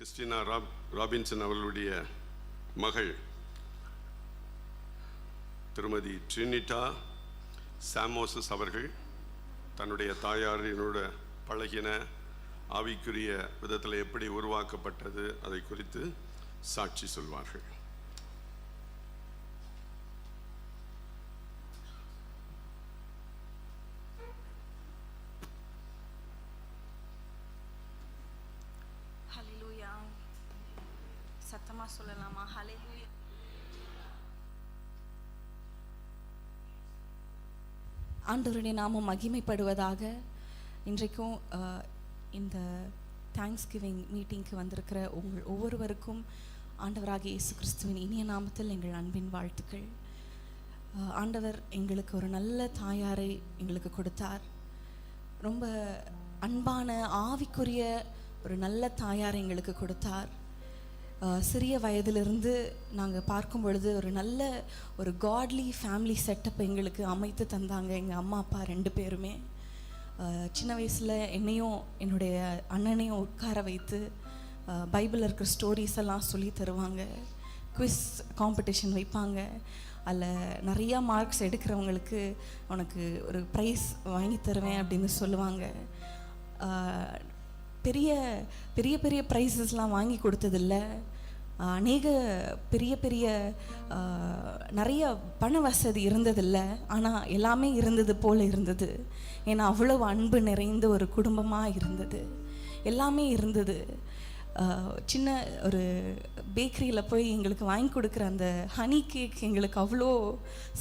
Christina rap Robinson அவர்களுடைய மகள் திருமதி ட்ரினிட்டா சாமோசஸ் அவர்கள் தன்னுடைய தாயாரினோட பழகின ஆவிக்குரிய விதத்தில் எப்படி உருவாக்கப்பட்டது அதை குறித்து சாட்சி சொல்வார்கள். சத்தமா சொல்லலாமா? ஹalleluya ஆண்டவருடைய நாமம் மகிமைப்படுவதாக இன்றைக்கும் இந்த தேங்க்ஸ் கிவிங் மீட்டிங்க்கு வந்திருக்கிற உங்கள் ஒவ்வொருவருக்கும் ஆண்டவராகிய இயேசு கிறிஸ்துவின் இனிய நாமத்தில் எங்கள் அன்பின் வாழ்த்துக்கள். ஆண்டவர் எங்களுக்கு ஒரு நல்ல தாயாரை எங்களுக்கு கொடுத்தார். ரொம்ப அன்பான ஆவிக்குரிய ஒரு நல்ல தாயார் எங்களுக்கு கொடுத்தார். சிறிய வயதிலிருந்து நாங்கள் பார்க்கும் பொழுது ஒரு நல்ல ஒரு காட்லி ஃபேமிலி செட்டப் எங்களுக்கு அமைத்து தந்தாங்க எங்கள் அம்மா அப்பா ரெண்டு பேருமே. சின்ன வயசில் என்னையும் என்னுடைய அண்ணனையும் உட்கார வைத்து பைபிளில் இருக்கிற ஸ்டோரிஸ் எல்லாம் சொல்லி தருவாங்க. குவிஸ் காம்படிஷன் வைப்பாங்க. அதில் நிறையா மார்க்ஸ் எடுக்கிறவங்களுக்கு உனக்கு ஒரு ப்ரைஸ் வாங்கி தருவேன் அப்படின்னு சொல்லுவாங்க. பெரிய பெரிய பெரிய ப்ரைஸஸ்லாம் வாங்கி கொடுத்ததில்ல. அநேக பெரிய பெரிய நிறைய பண வசதி இருந்ததில்ல. ஆனால் எல்லாமே இருந்தது போல் இருந்தது. ஏன்னா அவ்வளவு அன்பு நிறைந்த ஒரு குடும்பமாக இருந்தது. எல்லாமே இருந்தது. சின்ன ஒரு பேக்கரியில் போய் எங்களுக்கு வாங்கி கொடுக்குற அந்த ஹனி கேக் எங்களுக்கு அவ்வளோ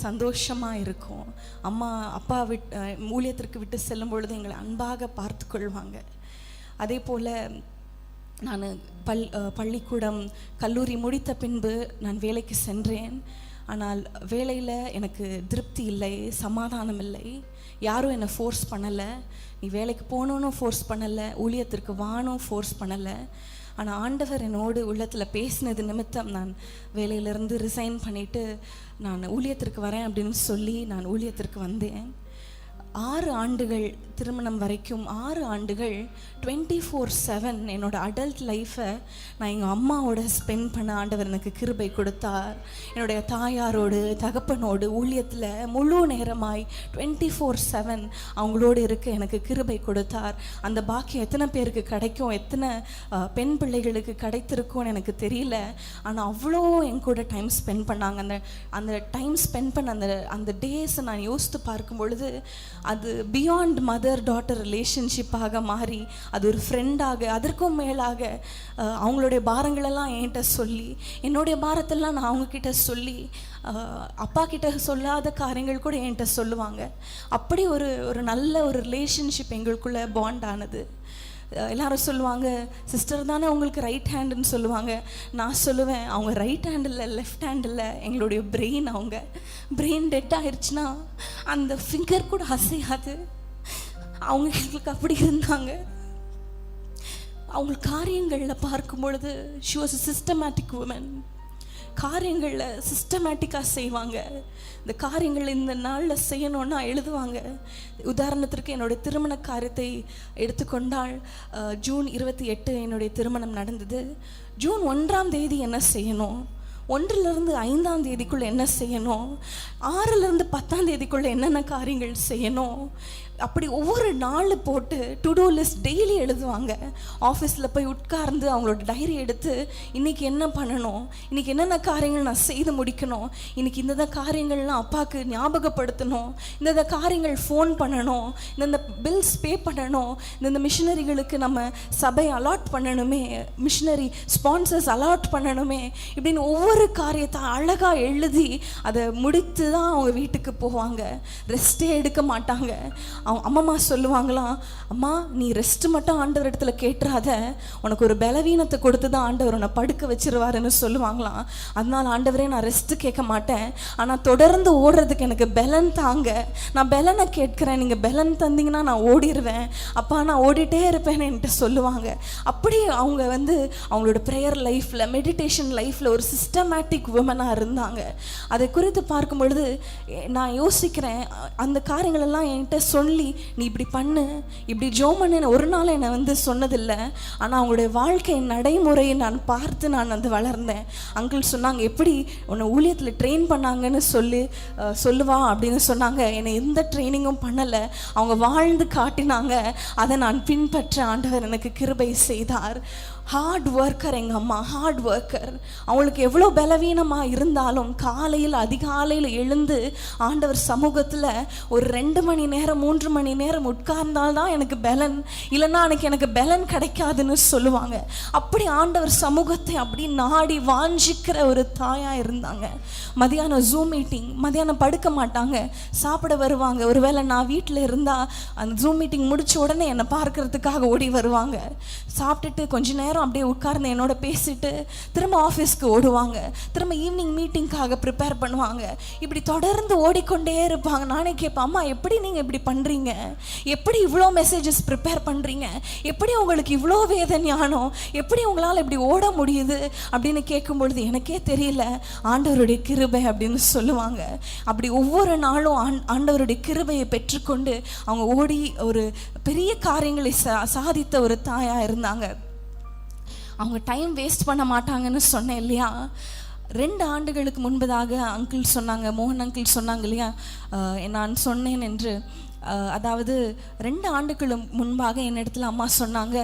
சந்தோஷமாக இருக்கும். அம்மா அப்பா விட் ஊழியத்திற்கு விட்டு செல்லும் பொழுது எங்களை அன்பாக பார்த்து கொள்வாங்க அதே போல் நான் பல் பள்ளிக்கூடம் கல்லூரி முடித்த பின்பு நான் வேலைக்கு சென்றேன். ஆனால் வேலையில் எனக்கு திருப்தி இல்லை சமாதானம் இல்லை. யாரும் என்னை ஃபோர்ஸ் பண்ணலை. நீ வேலைக்கு போகணுன்னு ஃபோர்ஸ் பண்ணலை ஊழியத்திற்கு வானும் ஃபோர்ஸ் பண்ணலை. ஆனால் ஆண்டவர் என்னோடு உள்ளத்தில் பேசினது நிமித்தம் நான் வேலையிலிருந்து ரிசைன் பண்ணிவிட்டு நான் ஊழியத்திற்கு வரேன் அப்படின்னு சொல்லி நான் ஊழியத்திற்கு வந்தேன். ஆறு ஆண்டுகள் திருமணம் வரைக்கும் ஆறு ஆண்டுகள் டுவெண்ட்டி ஃபோர் செவன் என்னோடய அடல்ட் லைஃப்பை நான் எங்கள் அம்மாவோட ஸ்பெண்ட் பண்ண ஆண்டவர் எனக்கு கிருபை கொடுத்தார். என்னுடைய தாயாரோடு தகப்பனோடு ஊழியத்தில் முழு நேரமாய் டுவெண்ட்டி ஃபோர் செவன் அவங்களோடு இருக்க எனக்கு கிருபை கொடுத்தார். அந்த பாக்கியம் எத்தனை பேருக்கு கிடைக்கும் எத்தனை பெண் பிள்ளைகளுக்கு கிடைத்திருக்கும்னு எனக்கு தெரியல. ஆனால் அவ்வளோ என் கூட டைம் ஸ்பெண்ட் பண்ணாங்க. அந்த அந்த டைம் ஸ்பெண்ட் பண்ண அந்த அந்த டேஸை நான் யோசித்து பார்க்கும் பொழுது அது பியாண்ட் மதர் டாட்டர் ரிலேஷன்ஷிப்பாக மாறி அது ஒரு ஃப்ரெண்டாக அதற்கும் மேலாக அவங்களுடைய பாரங்களெல்லாம் என்கிட்ட சொல்லி என்னுடைய பாரத்தெல்லாம் நான் அவங்கக்கிட்ட சொல்லி அப்பா கிட்ட சொல்லாத காரியங்கள் கூட என்கிட்ட சொல்லுவாங்க. அப்படி ஒரு ஒரு நல்ல ஒரு ரிலேஷன்ஷிப் எங்களுக்குள்ளே பாண்ட் ஆனது. எல்லாரும் சொல்லுவாங்க சிஸ்டர் தானே உங்களுக்கு ரைட் ஹேண்டுன்னு சொல்லுவாங்க. நான் சொல்லுவேன் அவங்க ரைட் ஹேண்ட் இல்லை லெஃப்ட் ஹேண்ட் இல்லை. எங்களுடைய பிரெயின் அவங்க. பிரெயின் டெட் ஆயிடுச்சுன்னா அந்த ஃபிங்கர் கூட அசையாது. அவங்க எங்களுக்கு அப்படி இருந்தாங்க. அவங்க காரியங்களில் பார்க்கும் பொழுது ஷி வாஸ் சிஸ்டமேட்டிக் உமன் காரியங்களில் சிஸ்டமேட்டிக்காக செய்வாங்க. இந்த காரியங்கள் இந்த நாளில் செய்யணும்னா எழுதுவாங்க. உதாரணத்திற்கு என்னுடைய திருமண காரியத்தை எடுத்துக்கொண்டால் ஜூன் இருபத்தி எட்டு என்னுடைய திருமணம் நடந்தது. ஜூன் ஒன்றாம் தேதி என்ன செய்யணும்? ஒன்றிலிருந்து ஐந்தாம் தேதிக்குள்ளே என்ன செய்யணும்? ஆறிலிருந்து பத்தாம் தேதிக்குள்ளே என்னென்ன காரியங்கள் செய்யணும்? அப்படி ஒவ்வொரு நாள் போட்டு டு டூ லிஸ்ட் டெய்லி எழுதுவாங்க ஆஃபீஸில் போய் உட்கார்ந்து அவங்களோட டைரி எடுத்து இன்றைக்கி என்ன பண்ணணும்? இன்னைக்கு என்னென்ன காரியங்கள் நான் செய்து முடிக்கணும்? இன்னைக்கு இந்தந்த காரியங்கள்லாம் அப்பாவுக்கு ஞாபகப்படுத்தணும். இந்தந்த காரியங்கள் ஃபோன் பண்ணணும். இந்தந்த பில்ஸ் பே பண்ணணும். இந்தந்த மிஷினரிகளுக்கு நம்ம சபை அலாட் பண்ணணுமே. மிஷினரி ஸ்பான்சர்ஸ் அலாட் பண்ணணுமே. இப்படின்னு ஒவ்வொரு காரியத்தை அழகாக எழுதி அதை முடித்து தான் அவங்க வீட்டுக்கு போவாங்க. ரெஸ்ட்டே எடுக்க மாட்டாங்க. அவங்க அம்மம்மா சொல்லுவாங்களாம் அம்மா நீ ரெஸ்ட் மட்டும் ஆண்டவர் இடத்துல கேட்டுறாத. உனக்கு ஒரு பலவீனத்தை கொடுத்து தான் ஆண்டவர் உன்னை படுக்க வச்சிருவாருன்னு சொல்லுவாங்களாம். அதனால ஆண்டவரே நான் ரெஸ்ட் கேட்க மாட்டேன். ஆனால் தொடர்ந்து ஓடுறதுக்கு எனக்கு பலன் தாங்க. நான் பலனை கேட்கிறேன். நீங்கள் பலன் தந்தீங்கன்னா நான் ஓடிடுவேன் அப்பா நான் ஓடிட்டே இருப்பேன்னு என்கிட்ட சொல்லுவாங்க. அப்படி அவங்க வந்து அவங்களோட ப்ரேயர் லைஃப்பில் மெடிடேஷன் லைஃப்பில் ஒரு சிஸ்டமேட்டிக் உமனாக இருந்தாங்க. அதை குறித்து பார்க்கும் பொழுது நான் யோசிக்கிறேன் அந்த காரியங்களெல்லாம் என்கிட்ட சொல்லி சொல்லி நீ இப்படி பண்ணு. இப்படி ஜோ பண்ணு ஒரு நாள் என்னை வந்து சொன்னதில்லை. ஆனால் அவங்களுடைய வாழ்க்கை நடைமுறையை நான் பார்த்து நான் வந்து வளர்ந்தேன். அங்கிள் சொன்னாங்க எப்படி உன்னை ஊழியத்தில் ட்ரெயின் பண்ணாங்கன்னு சொல்லி. சொல்லுவா அப்படின்னு சொன்னாங்க. என்னை எந்த ட்ரைனிங்கும் பண்ணலை. அவங்க வாழ்ந்து காட்டினாங்க. அதை நான் பின்பற்ற ஆண்டவர் எனக்கு கிருபை செய்தார். ஹார்ட் ஒர்க்கர் எங்கள் அம்மா ஹார்ட் ஒர்க்கர் அவங்களுக்கு எவ்வளோ பலவீனமாக இருந்தாலும் காலையில் அதிகாலையில் எழுந்து ஆண்டவர் சமூகத்தில் ஒரு ரெண்டு மணி நேரம் மூன்று மணி நேரம் உட்கார்ந்தால்தான் எனக்கு பலன். இல்லைன்னா எனக்கு எனக்கு பலன் கிடைக்காதுன்னு சொல்லுவாங்க. அப்படி ஆண்டவர் சமூகத்தை அப்படி நாடி வாஞ்சிக்கிற ஒரு தாயாக இருந்தாங்க. மதியானம் ஜூம் மீட்டிங் மதியானம் படுக்க மாட்டாங்க. சாப்பிட வருவாங்க. ஒருவேளை நான் வீட்டில் இருந்தால் அந்த ஜூம் மீட்டிங் முடிச்ச உடனே என்னை பார்க்கறதுக்காக ஓடி வருவாங்க. சாப்பிட்டுட்டு கொஞ்ச நேரம் அப்படியே உட்கார்ந்து என்னோட பேசிட்டு திரும்ப ஆஃபீஸ்க்கு ஓடுவாங்க. திரும்ப ஈவினிங் மீட்டிங்க்காக ப்ரிப்பேர் பண்ணுவாங்க. இப்படி தொடர்ந்து ஓடிக்கொண்டே இருப்பாங்க. நானே கேட்பேன் அம்மா எப்படி நீங்கள் இப்படி பண்ணுறீங்க எப்படி இவ்வளோ மெசேஜஸ் ப்ரிப்பேர் பண்ணுறீங்க எப்படி உங்களுக்கு இவ்வளோ வேத ஞானம்? எப்படி உங்களால் இப்படி ஓட முடியுது? அப்படின்னு கேட்கும்பொழுது எனக்கே தெரியல. ஆண்டவருடைய கிருபை அப்படின்னு சொல்லுவாங்க. அப்படி ஒவ்வொரு நாளும் ஆண் ஆண்டவருடைய கிருபையை பெற்றுக்கொண்டு அவங்க ஓடி ஒரு பெரிய காரியங்களை சா சாதித்த ஒரு தாயாக இருந்தாங்க. அவங்க டைம் வேஸ்ட் பண்ண மாட்டாங்கன்னு சொன்னேன் இல்லையா? ரெண்டு ஆண்டுகளுக்கு முன்பதாக அங்கிள் சொன்னாங்க மோகன் அங்கிள் சொன்னாங்க இல்லையா? நான் சொன்னேன் என்று. அதாவது ரெண்டு ஆண்டுகளும் முன்பாக என்னிடத்துல அம்மா சொன்னாங்க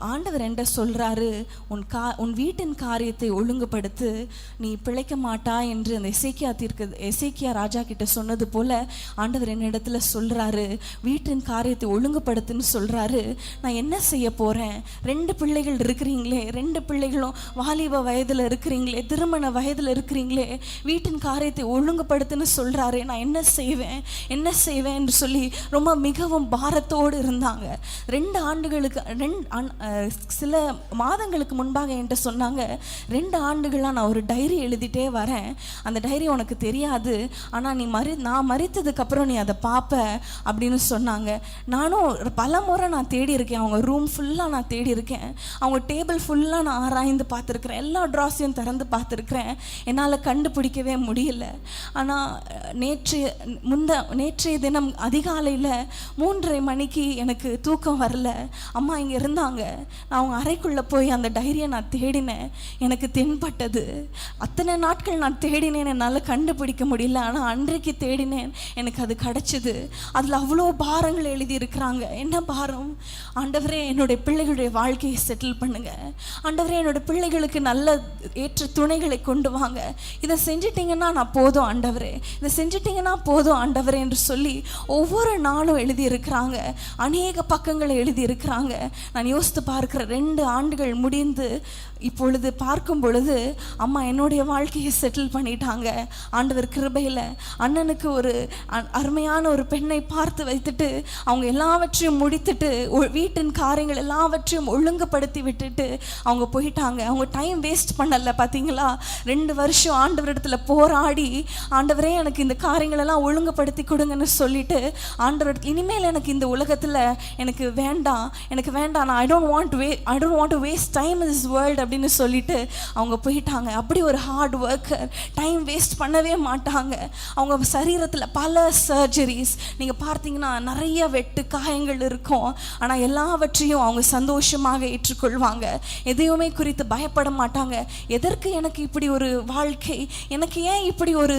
ஆண்டவர் என்ன சொல்கிறாரு உன் கா உன் வீட்டின் காரியத்தை ஒழுங்குபடுத்து நீ பிழைக்க மாட்டா என்று அந்த இசைக்கியா தீர்க்க இசைக்கியா ராஜா கிட்ட சொன்னது போல ஆண்டவர் என்னிடத்துல சொல்கிறாரு வீட்டின் காரியத்தை ஒழுங்குபடுத்துன்னு சொல்கிறாரு நான் என்ன செய்ய போகிறேன் ரெண்டு பிள்ளைகள் இருக்கிறீங்களே ரெண்டு பிள்ளைகளும் வாலிப வயதில் இருக்கிறீங்களே திருமண வயதில் இருக்கிறீங்களே வீட்டின் காரியத்தை ஒழுங்குபடுத்துன்னு சொல்கிறாரு நான் என்ன செய்வேன்? என்ன செய்வேன்? என்று சொல்லி ரொம்ப மிகவும் பாரத்தோடு இருந்தாங்க. ரெண்டு ஆண்டுகளுக்கு ரெண்டு சில மாதங்களுக்கு முன்பாக என்கிட்ட சொன்னாங்க ரெண்டு ஆண்டுகளாக நான் ஒரு டைரி எழுதிட்டே வரேன். அந்த டைரி உனக்கு தெரியாது. ஆனால் நீ மறி நான் மறித்ததுக்கப்புறம் நீ அதை பார்ப்ப அப்படின்னு சொன்னாங்க. நானும் பல முறை நான் தேடி இருக்கேன். அவங்க ரூம் ஃபுல்லாக நான் தேடி இருக்கேன். அவங்க டேபிள் ஃபுல்லாக நான் ஆராய்ந்து பார்த்துருக்குறேன். எல்லா ட்ராஸையும் திறந்து பார்த்துருக்குறேன். என்னால் கண்டுபிடிக்கவே முடியல. ஆனால் நேற்று முந்த நேற்றைய தினம் அதிகாலையில் மூன்றரை மணிக்கு எனக்கு தூக்கம் வரல. அம்மா இங்கே இருந்தாங்க நான் அவங்க அறைக்குள்ளே போய் அந்த டைரியை நான் தேடினேன். எனக்கு தென்பட்டது. அத்தனை நாட்கள் நான் தேடினேன். என்னால் கண்டுபிடிக்க முடியல. ஆனால் அன்றைக்கு தேடினேன். எனக்கு அது கிடச்சிது. அதில் அவ்வளோ பாரங்கள் எழுதியிருக்கிறாங்க. என்ன பாரம்? ஆண்டவரே என்னுடைய பிள்ளைகளுடைய வாழ்க்கையை செட்டில் பண்ணுங்க. ஆண்டவரே என்னோட பிள்ளைகளுக்கு நல்ல ஏற்ற துணைகளை கொண்டு வாங்க. இதை செஞ்சிட்டிங்கன்னா நான் போதும் ஆண்டவரே. இதை செஞ்சிட்டிங்கன்னா போதும் ஆண்டவரே என்று சொல்லி ஒவ்வொரு நாளும் எழுதியிருக்கிறாங்க. அநேக பக்கங்களை எழுதியிருக்கிறாங்க. நான் யோசித்து பார்க்கிற ரெண்டு ஆண்டுகள் முடிந்து இப்பொழுது பார்க்கும் பொழுது அம்மா என்னுடைய வாழ்க்கையை செட்டில் பண்ணிட்டாங்க. ஆண்டவர் கிருபையில் அண்ணனுக்கு ஒரு அ- அருமையான ஒரு பெண்ணை பார்த்து வைத்துட்டு அவங்க எல்லாவற்றையும் முடித்துட்டு வீட்டின் காரியங்கள் எல்லாவற்றையும் ஒழுங்குபடுத்தி விட்டுட்டு அவங்க போயிட்டாங்க. அவங்க டைம் வேஸ்ட் பண்ணல பார்த்தீங்களா ரெண்டு வருஷம் ஆண்டவரிடத்துல போராடி ஆண்டவரே எனக்கு இந்த காரியங்கள் எல்லாம் ஒழுங்குபடுத்தி கொடுங்கன்னு சொல்லிட்டு ஆண்டவர் இனிமேல் எனக்கு இந்த உலகத்தில் எனக்கு வேண்டாம் எனக்கு வேண்டாம் நான் I don't want way I don't want to waste time in this world அப்படின்னு சொல்லிட்டு அவங்க போயிட்டாங்க. அப்படி ஒரு ஹார்ட் ஒர்க்கர் டைம் வேஸ்ட் பண்ணவே மாட்டாங்க. அவங்க சரீரத்தில் பல சர்ஜரிஸ் நீங்கள் பார்த்தீங்கன்னா நிறைய வெட்டு காயங்கள் இருக்கும். ஆனால் எல்லாவற்றையும் அவங்க சந்தோஷமாக ஏற்றுக்கொள்வாங்க. எதையுமே குறித்து பயப்பட மாட்டாங்க. எதற்கு எனக்கு இப்படி ஒரு வாழ்க்கை? எனக்கு ஏன் இப்படி ஒரு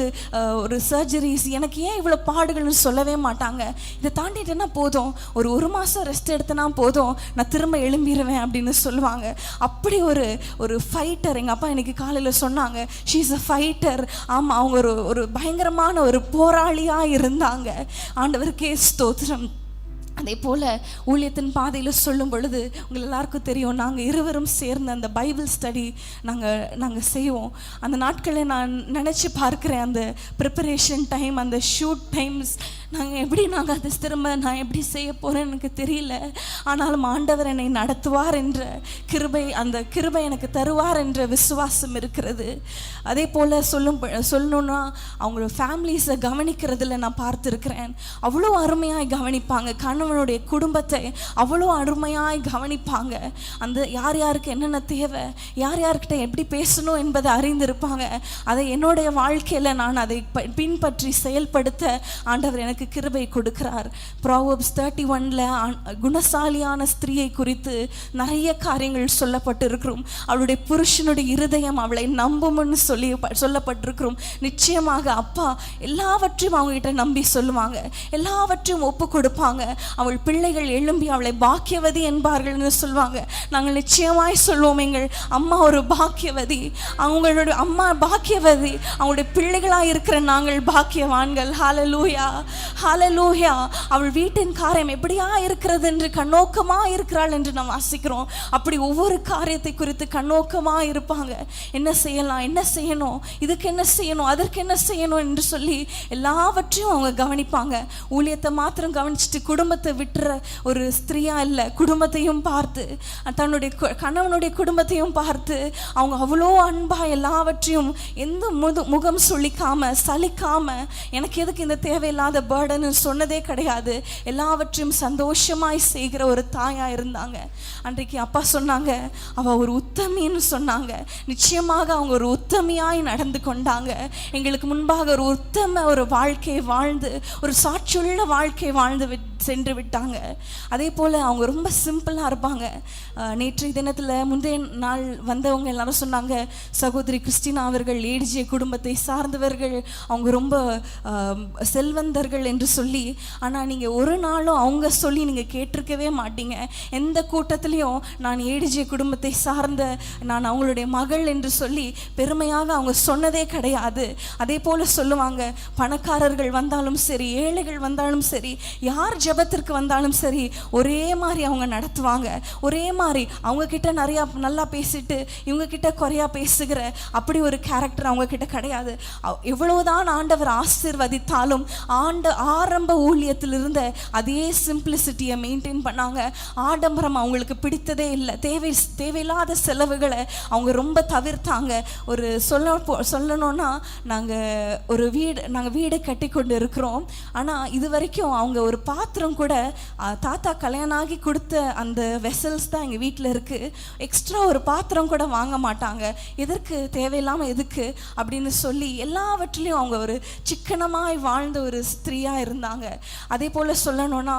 ஒரு சர்ஜரிஸ் எனக்கு ஏன் இவ்வளோ பாடுகள்னு சொல்லவே மாட்டாங்க. இதை தாண்டிட்டேன்னா போதும். ஒரு ஒரு மாதம் ரெஸ்ட் எடுத்தனா போதும். நான் திரும்ப எழும்பிடுவேன் அப்படின்னு சொல்லுவாங்க. அப்படி ஒரு ஒரு ஃபைட்டர் எங்கள் அப்பா இன்னைக்கு காலையில் சொன்னாங்க. ஷீ இஸ் அ ஃபைட்டர் ஆமாம் அவங்க ஒரு ஒரு பயங்கரமான ஒரு போராளியாக இருந்தாங்க. ஆண்டவருக்கே ஸ்தோத்திரம். அதே போல் ஊழியத்தின் பாதையில் சொல்லும் பொழுது உங்கள் எல்லாருக்கும் தெரியும் நாங்கள் இருவரும் சேர்ந்து அந்த பைபிள் ஸ்டடி நாங்கள் நாங்கள் செய்வோம். அந்த நாட்களை நான் நினச்சி பார்க்குறேன். அந்த ப்ரிப்பரேஷன் டைம் அந்த ஷூட் டைம்ஸ் நாங்கள் எப்படி நாங்கள் அதை திரும்ப நான் எப்படி செய்ய போகிறேன்னு எனக்கு தெரியல. ஆனாலும் ஆண்டவர் என்னை நடத்துவார் என்ற கிருபை அந்த கிருபை எனக்கு தருவார் என்ற விசுவாசம் இருக்கிறது. அதே போல் சொல்லும் சொல்லணுன்னா அவங்களோட ஃபேமிலிஸை கவனிக்கிறதுல நான் பார்த்துருக்கிறேன். அவ்வளோ அருமையாய் கவனிப்பாங்க. கணவனுடைய குடும்பத்தை அவ்வளோ அருமையாய் கவனிப்பாங்க. அந்த யார் யாருக்கு என்னென்ன தேவை யார் யார்கிட்ட எப்படி பேசணும் என்பதை அறிந்திருப்பாங்க. அதை என்னுடைய வாழ்க்கையில் நான் அதை ப- பின்பற்றி செயல்படுத்த ஆண்டவர் எனக்கு நமக்கு கிருபை கொடுக்கிறார். ப்ராவப்ஸ் தேர்ட்டி ஒன்ல குணசாலியான ஸ்திரீயை குறித்து நிறைய காரியங்கள் சொல்லப்பட்டிருக்கிறோம். அவளுடைய புருஷனுடைய இருதயம் அவளை நம்பும்னு சொல்லி சொல்லப்பட்டிருக்கிறோம். நிச்சயமாக அப்பா எல்லாவற்றையும் அவங்ககிட்ட நம்பி சொல்லுவாங்க. எல்லாவற்றையும் ஒப்பு கொடுப்பாங்க. அவள் பிள்ளைகள் எழும்பி அவளை பாக்கியவதி என்பார்கள்னு சொல்லுவாங்க. நாங்கள் நிச்சயமாய் சொல்லுவோம் எங்கள் அம்மா ஒரு பாக்கியவதி அவங்களுடைய அம்மா பாக்கியவதி அவங்களுடைய பிள்ளைகளாக இருக்கிற நாங்கள் பாக்கியவான்கள். ஹாலலூயா ஹalleluya அவள் வீட்டின் காரியம் எப்படியா இருக்கிறது என்று கண்ணோக்கமா இருக்கிறாள் என்று நாம் வாசிக்கிறோம் அப்படி ஒவ்வொரு காரியத்தை குறித்து கண்ணோக்கமா இருப்பாங்க. என்ன செய்யலாம்? என்ன செய்யணும்? இதுக்கு என்ன செய்யணும்? அதற்கு என்ன செய்யணும்? என்று சொல்லி எல்லாவற்றையும் அவங்க கவனிப்பாங்க. ஊழியத்தை மாத்திரம் கவனிச்சுட்டு குடும்பத்தை விட்டுற ஒரு ஸ்திரியா இல்லை குடும்பத்தையும் பார்த்து தன்னுடைய கணவனுடைய குடும்பத்தையும் பார்த்து அவங்க அவ்வளோ அன்பா எல்லாவற்றையும் எந்த முது முகம் சொல்லிக்காம சலிக்காம எனக்கு எதுக்கு இந்த தேவையில்லாத பேர்டன்னு சொன்னதே கிடையாது. எல்லாவற்றையும் சந்தோஷமாய் செய்கிற ஒரு தாயாக இருந்தாங்க. அன்றைக்கு அப்பா சொன்னாங்க அவள் ஒரு உத்தமின்னு சொன்னாங்க. நிச்சயமாக அவங்க ஒரு உத்தமியாய் நடந்து கொண்டாங்க. எங்களுக்கு முன்பாக ஒரு உத்தம ஒரு வாழ்க்கையை வாழ்ந்து ஒரு சாட்சியுள்ள வாழ்க்கை வாழ்ந்து விட் சென்று விட்டாங்க. அதே போல் அவங்க ரொம்ப சிம்பிளாக இருப்பாங்க. நேற்றைய தினத்தில் முந்தைய நாள் வந்தவங்க எல்லாரும் சொன்னாங்க சகோதரி கிறிஸ்டினா அவர்கள் ஏடிஜிய குடும்பத்தை சார்ந்தவர்கள் அவங்க ரொம்ப செல்வந்தர்கள் கேளுங்கள் என்று சொல்லி ஆனால் நீங்கள் ஒரு நாளும் அவங்க சொல்லி நீங்கள் கேட்டிருக்கவே மாட்டீங்க. எந்த கூட்டத்திலையும் நான் ஏடிஜி குடும்பத்தை சார்ந்த நான் அவங்களுடைய மகள் என்று சொல்லி பெருமையாக அவங்க சொன்னதே கிடையாது. அதே போல் சொல்லுவாங்க பணக்காரர்கள் வந்தாலும் சரி ஏழைகள் வந்தாலும் சரி யார் ஜெபத்திற்கு வந்தாலும் சரி ஒரே மாதிரி அவங்க நடத்துவாங்க. ஒரே மாதிரி அவங்க கிட்ட நிறையா நல்லா பேசிட்டு இவங்க கிட்ட குறையா பேசுகிற அப்படி ஒரு கேரக்டர் அவங்க கிட்ட கிடையாது. எவ்வளவுதான் ஆண்டவர் ஆசீர்வதித்தாலும் ஆண்ட ஆரம்ப ஊழியத்தில் இருந்த அதே சிம்பிளிசிட்டியை மெயின்டைன் பண்ணாங்க. ஆடம்பரம் அவங்களுக்கு பிடித்ததே இல்லை. தேவை தேவையில்லாத செலவுகளை அவங்க ரொம்ப தவிர்த்தாங்க. ஒரு சொல்ல போ- சொல்லணும்னா நாங்கள் ஒரு வீடு நாங்கள் வீடை கட்டி கொண்டு இருக்கிறோம் ஆனால் இது வரைக்கும் அவங்க ஒரு பாத்திரம் கூட தாத்தா கல்யாணம் ஆகி கொடுத்த அந்த வெசல்ஸ் தான் எங்கள் வீட்டில் இருக்குது எக்ஸ்ட்ரா ஒரு பாத்திரம் கூட வாங்க மாட்டாங்க. எதற்கு? தேவையில்லாமல் எதுக்கு? அப்படின்னு சொல்லி எல்லாவற்றிலையும் அவங்க ஒரு சிக்கனமாய் வாழ்ந்த ஒரு ஸ்திரீ ஸ்திரீயாக இருந்தாங்க. அதே போல் சொல்லணும்னா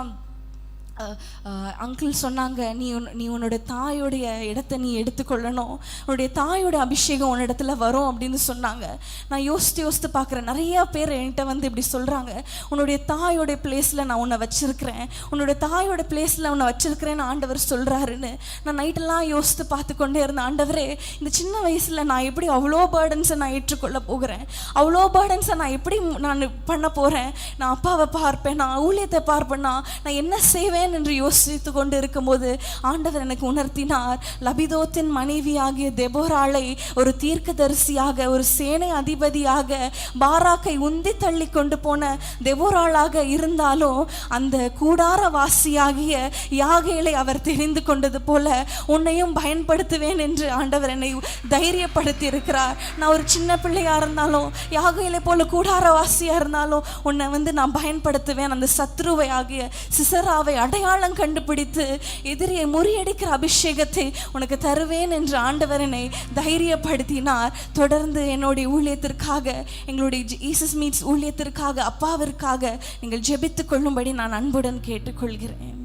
அங்கிள் சொன்னாங்க நீ உன் நீ உன்னோட தாயோடைய இடத்த நீ எடுத்துக்கொள்ளணும். உன்னுடைய தாயோட அபிஷேகம் உன்னிடத்துல வரும் அப்படின்னு சொன்னாங்க. நான் யோசித்து யோசித்து பார்க்குறேன். நிறையா பேர் என்கிட்ட வந்து இப்படி சொல்கிறாங்க உன்னுடைய தாயோடைய பிளேஸில் நான் உன்னை வச்சிருக்கிறேன். உன்னோட தாயோட பிளேஸில் உன்னை வச்சிருக்கிறேன்னு ஆண்டவர் சொல்கிறாருன்னு நான் நைட்டெல்லாம் யோசித்து பார்த்து கொண்டே இருந்தேன் ஆண்டவரே இந்த சின்ன வயசில் நான் எப்படி அவ்வளோ பேர்டன்ஸை நான் ஏற்றுக்கொள்ள போகிறேன்? அவ்வளோ பேர்டன்ஸை நான் எப்படி நான் பண்ண போகிறேன் நான் அப்பாவை பார்ப்பேன் நான் ஊழியத்தை பார்ப்பேன்னா நான் என்ன செய்வேன்? ஏன் என்று யோசித்து கொண்டு இருக்கும்போது ஆண்டவர் எனக்கு உணர்த்தினார் லபிதோத்தின் மனைவியாகிய தெபோராளை ஒரு தீர்க்கதரிசியாக ஒரு சேனை அதிபதியாக பாராக்கை உந்தி தள்ளி கொண்டு போன தெபோராளாக இருந்தாலும் அந்த கூடார வாசியாகிய யாகைகளை அவர் தெரிந்து கொண்டது போல உன்னையும் பயன்படுத்துவேன் என்று ஆண்டவர் என்னை தைரியப்படுத்தி இருக்கிறார் நான் ஒரு சின்ன பிள்ளையாக இருந்தாலும் யாகைகளை போல கூடார வாசியா இருந்தாலும் உன்னை வந்து நான் பயன்படுத்துவேன். அந்த சத்ருவை ஆகிய சிசராவை அடையாளம் கண்டுபிடித்து எதிரியை முறியடிக்கிற அபிஷேகத்தை உனக்கு தருவேன் என்று ஆண்டவர் என்னை தைரியப்படுத்தினார். தொடர்ந்து என்னுடைய ஊழியத்திற்காக எங்களுடைய ஈசஸ் மீட்ஸ் ஊழியத்திற்காக அப்பாவிற்காக நீங்கள் ஜெபித்துக் கொள்ளும்படி நான் அன்புடன் கேட்டுக்கொள்கிறேன்.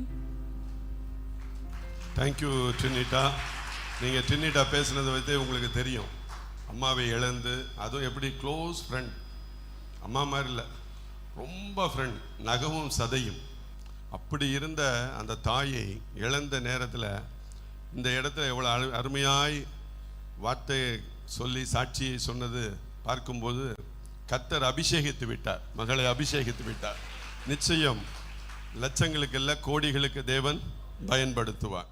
தேங்க்யூ டினிட்டா நீங்கள் டினிட்டா பேசுனதை வைத்தே உங்களுக்கு தெரியும். அம்மாவை இழந்து அதுவும் எப்படி க்ளோஸ் ஃப்ரெண்ட் அம்மா மாதிரி இல்லை ரொம்ப ஃப்ரெண்ட் நகவும் சதையும். அப்படி இருந்த அந்த தாயை இழந்த நேரத்தில் இந்த இடத்துல எவ்வளோ அரு அருமையாய் வார்த்தையை சொல்லி சாட்சியை சொன்னது பார்க்கும்போது கத்தர் அபிஷேகித்து விட்டார். மகளை அபிஷேகித்து விட்டார். நிச்சயம் லட்சங்களுக்கு இல்லை கோடிகளுக்கு தேவன் பயன்படுத்துவார்.